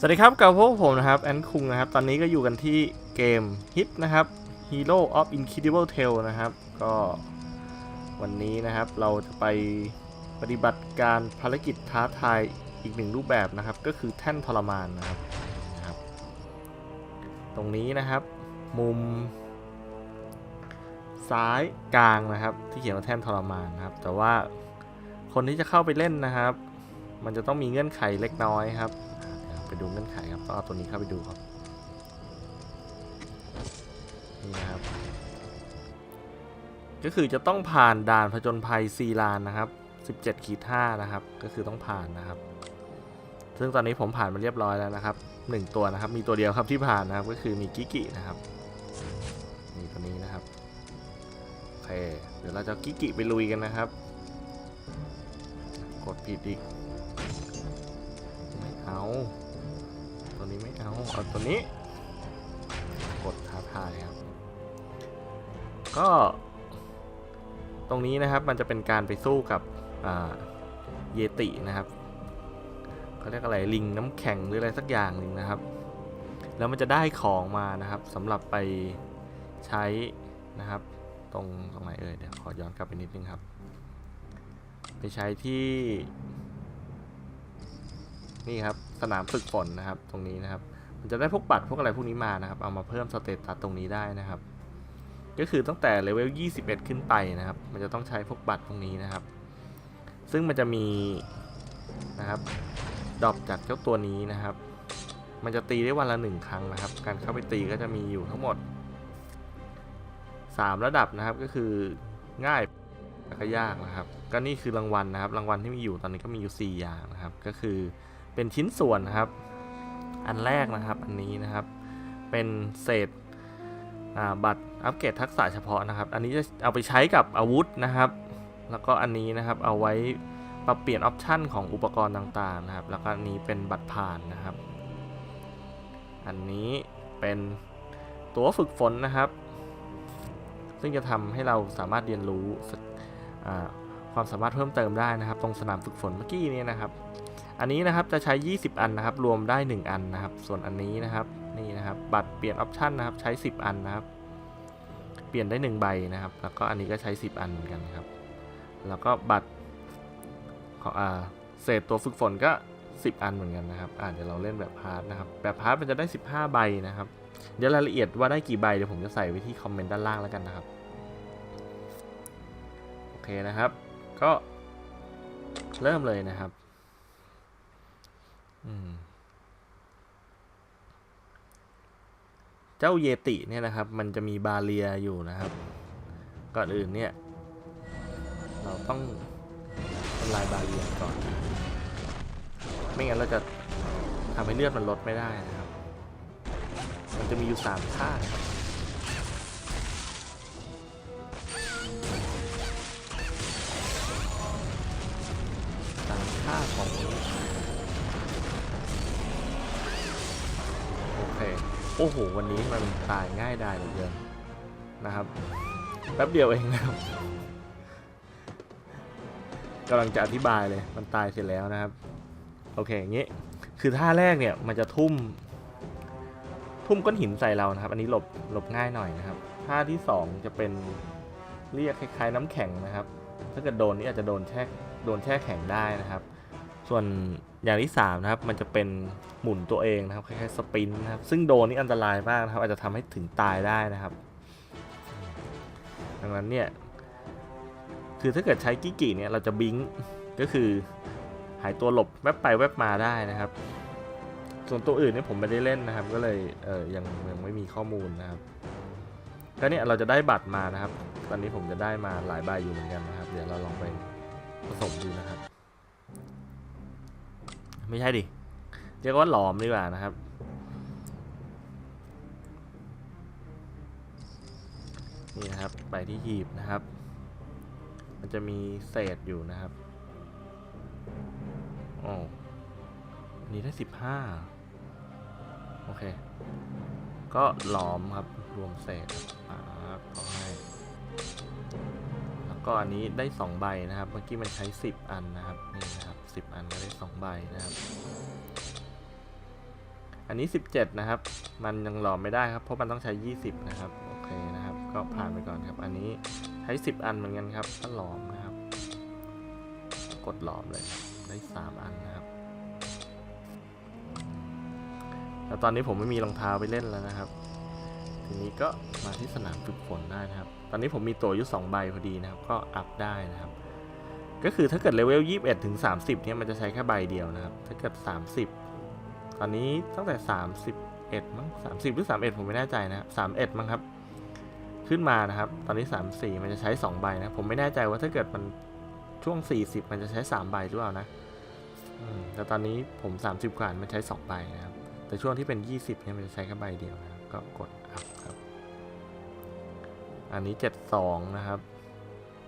สวัสดีครับกับพวกผมนะครับแอนคุงนะครับ ตอนนี้ก็อยู่กันที่เกมฮิตนะครับ Hero of Incredible Tale นะครับ ก็วันนี้นะครับเราจะไปปฏิบัติการภารกิจท้าทายอีกหนึ่งรูปแบบนะครับ ก็คือแท่นทรมานนะครับนะครับ ตรงนี้นะครับ มุม ซ้ายกลางนะครับ ที่เขียนว่าแท่นทรมานนะครับ แต่ว่าคนที่จะเข้าไปเล่นนะครับ มันจะต้องมีเงื่อนไขเล็กน้อยครับ ไปดูเงื่อนไขครับต้องเอาตัวนี้เข้าไปดูครับนี่นะครับ ก็คือจะต้องผ่านด่านผจญภัยซีลานนะครับ17ขีด5นะครับ ก็คือต้องผ่านนะครับ ซึ่งตอนนี้ผมผ่านมาเรียบร้อยแล้วนะครับหนึ่งตัวนะครับ มีตัวเดียวครับที่ผ่านนะครับ ก็คือมีกิกินะครับ มีตัวนี้นะครับโอเคเดี๋ยวเราจะกิกิไปลุยกันนะครับ กดผิดอีกไม่เอาตัวนี้ไม่ เอาตัวนี้ กดท้าทายครับ ก็ ตรงนี้นะครับมันจะเป็นการไปสู้กับเยตินะครับเขาเรียกอะไรลิงน้ำแข็งหรืออะไรสักอย่างหนึ่งนะครับ แล้วมันจะได้ของมานะครับสำหรับไปใช้นะครับ ตรงตรงไหนเอ่ยเดี๋ยวขอย้อนกลับไปนิดนึงครับ ไปใช้ที่ นี่ครับสนามฝึกฝนนะครับตรงนี้นะครับ จะได้พวกบัตรพวกอะไรพวกนี้มานะครับ เอามาเพิ่มสเตตัสตรงนี้ได้นะครับ ก็คือตั้งแต่เลเวล 21 ขึ้นไปนะครับ มันจะต้องใช้พวกบัตรพวกนี้นะครับ ซึ่งมันจะมีนะครับดรอปจากเจ้าตัวนี้นะครับ มันจะตีได้วันละหนึ่งครั้งนะครับ การเข้าไปตีก็จะมีอยู่ทั้งหมด 3 ระดับนะครับ ก็คือง่ายแล้วก็ยากนะครับ ก็นี่คือรางวัลนะครับ รางวัลที่มีอยู่ตอนนี้ก็มีอยู่ 4 อย่างนะครับ ก็คือเป็นชิ้นส่วนนะครับ อันแรกนะครับอันนี้นะครับ เป็นเศษบัตรอัปเกรดทักษะเฉพาะนะครับ อันนี้จะเอาไปใช้กับอาวุธนะครับ แล้วก็อันนี้นะครับเอาไว้ปรับเปลี่ยนออปชันของอุปกรณ์ต่างๆนะครับ แล้วก็อันนี้เป็นบัตรผ่านนะครับ อันนี้เป็นตัวฝึกฝนนะครับ ซึ่งจะทำให้เราสามารถเรียนรู้ความสามารถเพิ่มเติมได้นะครับ ตรงสนามฝึกฝนเมื่อกี้นี้นะครับ อันนี้นะครับจะใช้ 20 อันนะครับ รวมได้ 1 อันนะครับ ส่วนอันนี้นะครับนี่นะครับ บัตรเปลี่ยนออปชันนะครับ ใช้ 10 อันนะครับ เปลี่ยนได้ 1 ใบนะครับ แล้วก็อันนี้ก็ใช้ 10 อันเหมือนกันครับ แล้วก็บัตรของอ่าเศษตัวฝึกฝนก็ 10 อันเหมือนกันนะครับอ่าเดี๋ยวเราเล่นแบบพาร์ทนะครับ แบบพาร์ทมันจะได้ 15 ใบนะครับ เดี๋ยวรายละเอียดว่าได้กี่ใบเดี๋ยวผมจะใส่ไว้ที่คอมเมนต์ด้านล่างแล้วกันนะครับ โอเคนะครับ ก็เริ่มเลยนะครับ เจ้าเยติเนี่ยนะครับ มันจะมีบาเรียอยู่นะครับ ก่อนอื่นเนี่ย เราต้องทำลายบาเรียก่อน ไม่งั้นเราจะทำให้เลือดมันลดไม่ได้นะครับ มันจะมีอยู่สามท่านะครับสามท่าของ โอ้โห วันนี้มันตายง่ายได้เหลือเกินนะครับแป๊บเดียวเองนะครับกำลังจะอธิบายเลยมันตายเสร็จแล้วนะครับ โอเคอย่างนี้ คือท่าแรกเนี่ยมันจะทุ่ม ทุ่มก้อนหินใส่เรานะครับ อันนี้หลบหลบง่ายหน่อยนะครับท่าที่สองจะเป็นเรียกคล้ายๆน้ำแข็งนะครับ ถ้าเกิดโดนนี่อาจจะโดนแช่โดนแช่แข็งได้นะครับ ส่วนอย่างที่3นะครับมันจะเป็นหมุนตัวเองนะครับคล้ายๆสปินนะครับซึ่งโดนนี่อันตรายมากนะครับอาจจะทำให้ถึงตายได้นะครับ ดังนั้นเนี่ยคือถ้าเกิดใช้กิกิเนี่ยเราจะบิงก์ก็คือหายตัวหลบแวบไปแวบมาได้นะครับ ส่วนตัวอื่นนี่ผมไม่ได้เล่นนะครับ ก็เลยเออยังยังไม่มีข้อมูลนะครับก็เนี่ยเราจะได้บัตรมานะครับ ตอนนี้ผมจะได้มาหลายใบอยู่เหมือนกันนะครับ เดี๋ยวเราลองไปผสมดูนะครับ ไม่ใช่ดิเรียกว่าหลอมดีกว่านะครับ นี่นะครับ ไปที่หีบนะครับ มันจะมีเศษอยู่นะครับโอ้อันนี้ได้สิบห้าโอเค ก็หลอมครับรวมเศษครับขอให้ ก็อันนี้ได้สองใบนะครับ เมื่อกี้มันใช้สิบอันนะครับ นี่นะครับสิบอันก็ได้สองใบนะครับ อันนี้ 17 นะครับ มันยังหลอมไม่ได้ครับ เพราะมันต้องใช้ 20 นะครับ โอเคนะครับ ก็ผ่านไปก่อนครับ อันนี้ใช้ 10 อันเหมือนกันครับ ก็หลอมนะครับ กดหลอมเลย ได้ 3 อันนะครับแล้วตอนนี้ผมไม่มีรองเท้าไปเล่นแล้วนะครับ ทีนี้ก็มาที่สนามฝึกฝนได้นะครับ ตอนนี้ผมมีตัวอยู่2ใบพอดีนะครับ ก็อัพได้นะครับ ก็คือถ้าเกิดเลเวล21ถึง30เนี่ยมันจะใช้แค่ใบเดียวนะครับ ถ้าเกิด 30 ตอนนี้ตั้งแต่ 31มั้ง30 หรือ 31 ผมไม่แน่ใจนะครับ31มั้งครับ ขึ้นมานะครับ ตอนนี้ 34 มันจะใช้ 2 ใบนะ ผมไม่แน่ใจว่าถ้าเกิดมันช่วง 40 มันจะใช้ 3 ใบหรือเปล่านะแต่ตอนนี้ผม 30กว่ามันใช้ 2 ใบนะครับ แต่ช่วงที่เป็น 20เนี่ยมันจะใช้แค่ใบเดียวนะก็กดอัพครับ อันนี้ 72 นะครับ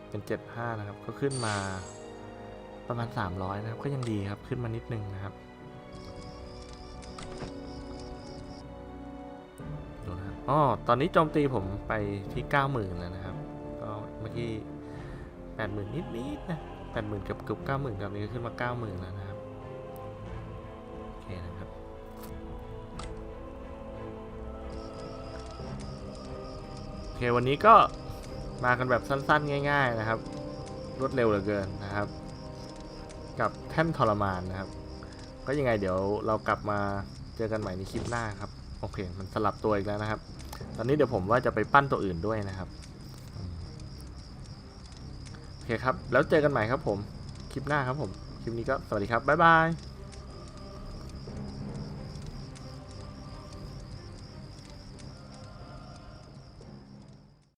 เป็น 75 นะครับ ก็ขึ้นมาประมาณ 300 นะครับ ก็ยังดีครับ ขึ้นมานิดนึงนะครับดูนะครับอ๋อตอนนี้โจมตีผมไปที่ 90,000 แล้วนะครับ ก็เมื่อกี้ 80,000 นิดๆนะ80,000เกือบเกือบ90,000ครับนี้ก็ขึ้นมา 90,000 แล้วนะครับ โอเคนะครับ เควันนี้ก็มากันแบบสั้น ๆ ง่าย ๆ นะครับ รวดเร็วเหลือเกินนะครับ กับแท่นทรมานนะครับ ก็ยังไงเดี๋ยวเรากลับมาเจอกันใหม่ในคลิปหน้าครับ โอเค มันสลับตัวอีกแล้วนะครับ ตอนนี้เดี๋ยวผมว่าจะไปปั้นตัวอื่นด้วยนะครับโอเคครับ แล้วเจอกันใหม่ครับผม คลิปหน้าครับผม คลิปนี้ก็สวัสดีครับ บ๊ายบาย